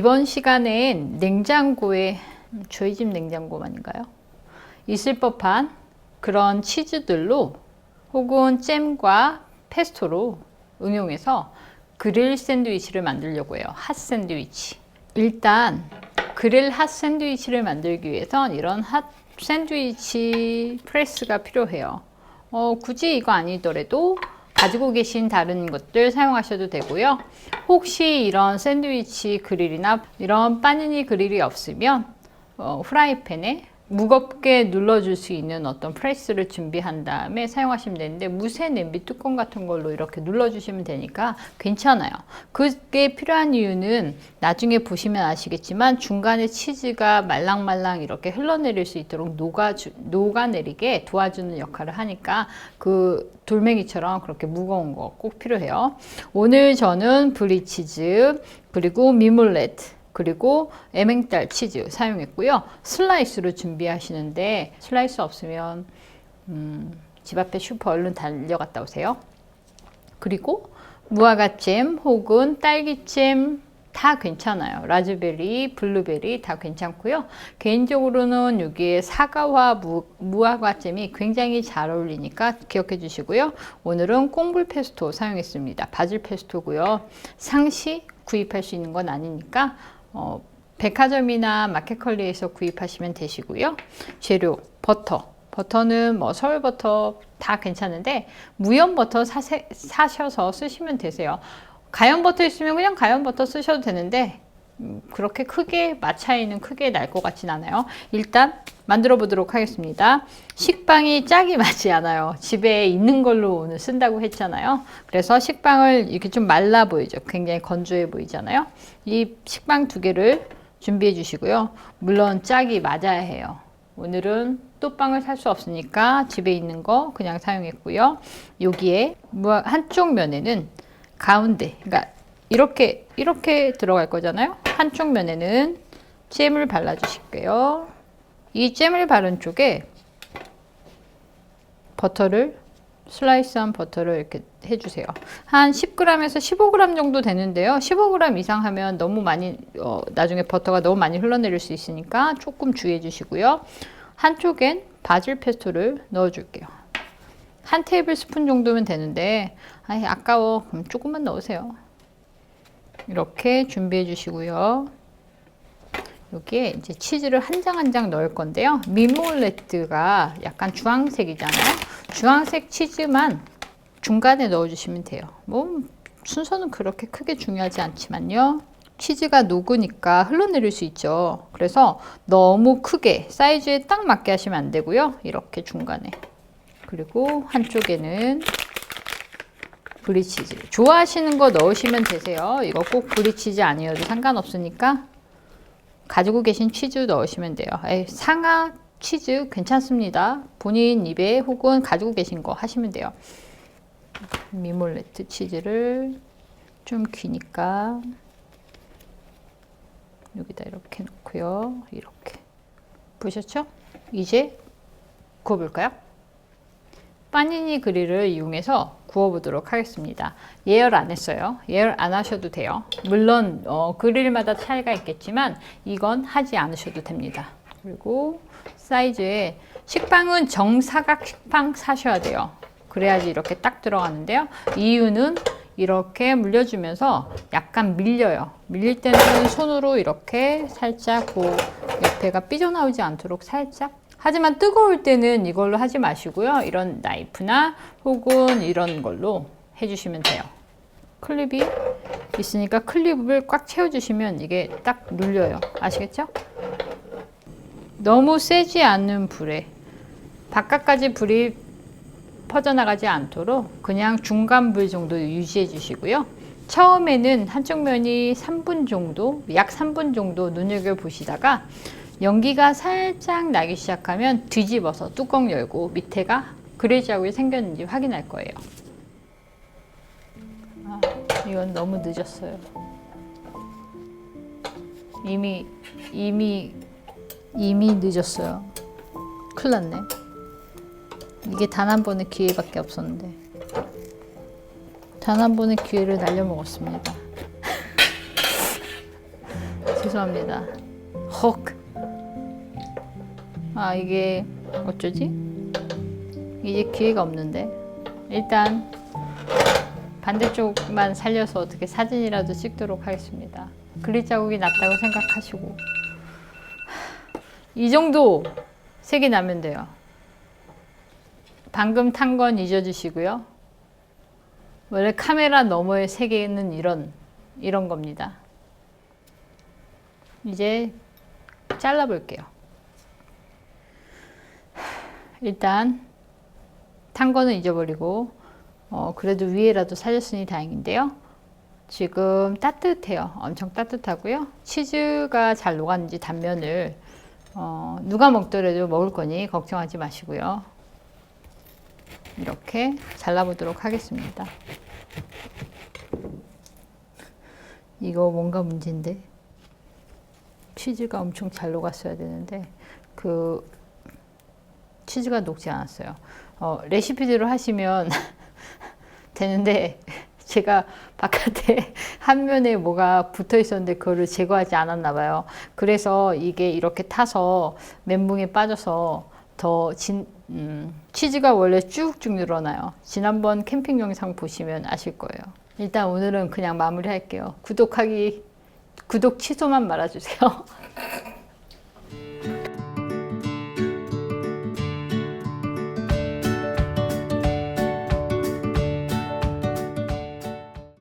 이번 시간엔 냉장고에 저희 집 냉장고만인가요? 있을 법한 그런 치즈들로 혹은 잼과 페스토로 응용해서 그릴 샌드위치를 만들려고 해요. 핫 샌드위치. 일단 그릴 핫 샌드위치를 만들기 위해선 이런 핫 샌드위치 프레스가 필요해요. 어, 굳이 이거 아니더라도 가지고 계신 다른 것들 사용하셔도 되고요. 혹시 이런 샌드위치 그릴이나 이런 빠니니 그릴이 없으면 어, 프라이팬에 무겁게 눌러줄 수 있는 어떤 프레스를 준비한 다음에 사용하시면 되는데 무쇠 냄비 뚜껑 같은 걸로 이렇게 눌러주시면 되니까 괜찮아요. 그게 필요한 이유는 나중에 보시면 아시겠지만 중간에 치즈가 말랑말랑 이렇게 흘러내릴 수 있도록 녹아주, 녹아내리게 도와주는 역할을 하니까 그 돌멩이처럼 그렇게 무거운 거 꼭 필요해요. 오늘 저는 브리치즈 그리고 미몰레트 그리고 에맹딸 치즈 사용했고요. 슬라이스로 준비하시는데 슬라이스 없으면 음, 집 앞에 슈퍼 얼른 달려갔다 오세요. 그리고 무화과잼 혹은 딸기잼 다 괜찮아요. 라즈베리, 블루베리 다 괜찮고요. 개인적으로는 여기에 사과와 무, 무화과잼이 굉장히 잘 어울리니까 기억해 주시고요. 오늘은 꽁불 페스토 사용했습니다. 바질 페스토고요. 상시 구입할 수 있는 건 아니니까 어, 백화점이나 마켓컬리에서 구입하시면 되시고요. 재료 버터. 버터는 뭐 서울 버터 다 괜찮은데 무염 버터 사세, 사셔서 쓰시면 되세요. 가염 버터 있으면 그냥 가염 버터 쓰셔도 되는데 음, 그렇게 크게 맛 차이는 크게 날 것 같진 않아요. 일단 만들어 보도록 하겠습니다. 식빵이 짝이 맞지 않아요. 집에 있는 걸로 오늘 쓴다고 했잖아요. 그래서 식빵을 이렇게 좀 말라 보이죠. 굉장히 건조해 보이잖아요. 이 식빵 두 개를 준비해 주시고요. 물론 짝이 맞아야 해요. 오늘은 또 빵을 살 수 없으니까 집에 있는 거 그냥 사용했고요. 여기에 한쪽 면에는 가운데, 그러니까 이렇게 이렇게 들어갈 거잖아요. 한쪽 면에는 잼을 발라 주실게요. 이 잼을 바른 쪽에 버터를 슬라이스한 버터를 이렇게 해주세요. 한 10g에서 15g 정도 되는데요. 15g 이상 하면 너무 많이 어, 나중에 버터가 너무 많이 흘러내릴 수 있으니까 조금 주의해 주시고요. 한쪽엔 바질 페스토를 넣어줄게요. 한 테이블 스푼 정도면 되는데 아이, 아까워 그럼 조금만 넣으세요. 이렇게 준비해 주시고요. 여기에 이제 치즈를 한 장 한 장 넣을 건데요. 미몰레트가 약간 주황색이잖아요. 주황색 치즈만 중간에 넣어주시면 돼요. 뭐 순서는 그렇게 크게 중요하지 않지만요. 치즈가 녹으니까 흘러내릴 수 있죠. 그래서 너무 크게 사이즈에 딱 맞게 하시면 안 되고요. 이렇게 중간에. 그리고 한쪽에는 브리치즈. 좋아하시는 거 넣으시면 되세요. 이거 꼭 브리치즈 아니어도 상관없으니까 가지고 계신 치즈 넣으시면 돼요. 에이, 상하 치즈 괜찮습니다. 본인 입에 혹은 가지고 계신 거 하시면 돼요. 미몰레트 치즈를 좀 기니까 여기다 이렇게 놓고요. 이렇게 보셨죠? 이제 구워볼까요? 빠니니 그릴을 이용해서 구워보도록 하겠습니다. 예열 안 했어요. 예열 안 하셔도 돼요. 물론 어, 그릴마다 차이가 있겠지만 이건 하지 않으셔도 됩니다. 그리고 사이즈에 식빵은 정사각 식빵 사셔야 돼요. 그래야지 이렇게 딱 들어가는데요. 이유는 이렇게 물려주면서 약간 밀려요. 밀릴 때는 손으로 이렇게 살짝 그 옆에가 삐져나오지 않도록 살짝 하지만 뜨거울 때는 이걸로 하지 마시고요. 이런 나이프나 혹은 이런 걸로 해주시면 돼요. 클립이 있으니까 클립을 꽉 채워주시면 이게 딱 눌려요. 아시겠죠? 너무 세지 않는 불에 바깥까지 불이 퍼져나가지 않도록 그냥 중간 불 정도 유지해 주시고요. 처음에는 한쪽 면이 3분 정도, 약 3분 정도 눈여겨 보시다가 연기가 살짝 나기 시작하면 뒤집어서 뚜껑 열고 밑에가 그레이 자국이 생겼는지 확인할 거예요. 아, 이건 너무 늦었어요. 이미 이미 이미 늦었어요. 큰일 났네. 이게 단 한 번의 기회밖에 없었는데. 단 한 번의 기회를 날려먹었습니다. 죄송합니다. 헉. 아 이게 어쩌지? 이제 기회가 없는데 일단 반대쪽만 살려서 어떻게 사진이라도 찍도록 하겠습니다. 글리 자국이 났다고 생각하시고 이 정도 색이 나면 돼요. 방금 탄 건 잊어주시고요. 원래 카메라 너머의 세계는 이런 이런 겁니다. 이제 잘라 볼게요. 일단 탄 거는 잊어버리고 어, 그래도 위에라도 살렸으니 다행인데요. 지금 따뜻해요. 엄청 따뜻하고요. 치즈가 잘 녹았는지 단면을 어, 누가 먹더라도 먹을 거니 걱정하지 마시고요. 이렇게 잘라보도록 하겠습니다. 이거 뭔가 문제인데 치즈가 엄청 잘 녹았어야 되는데 그 치즈가 녹지 않았어요. 어, 레시피대로 하시면 되는데 제가 바깥에 한 면에 뭐가 붙어 있었는데 그거를 제거하지 않았나 봐요. 그래서 이게 이렇게 타서 멘붕에 빠져서 더 진, 음, 치즈가 원래 쭉쭉 늘어나요. 지난번 캠핑 영상 보시면 아실 거예요. 일단 오늘은 그냥 마무리 할게요. 구독하기, 구독 취소만 말아주세요.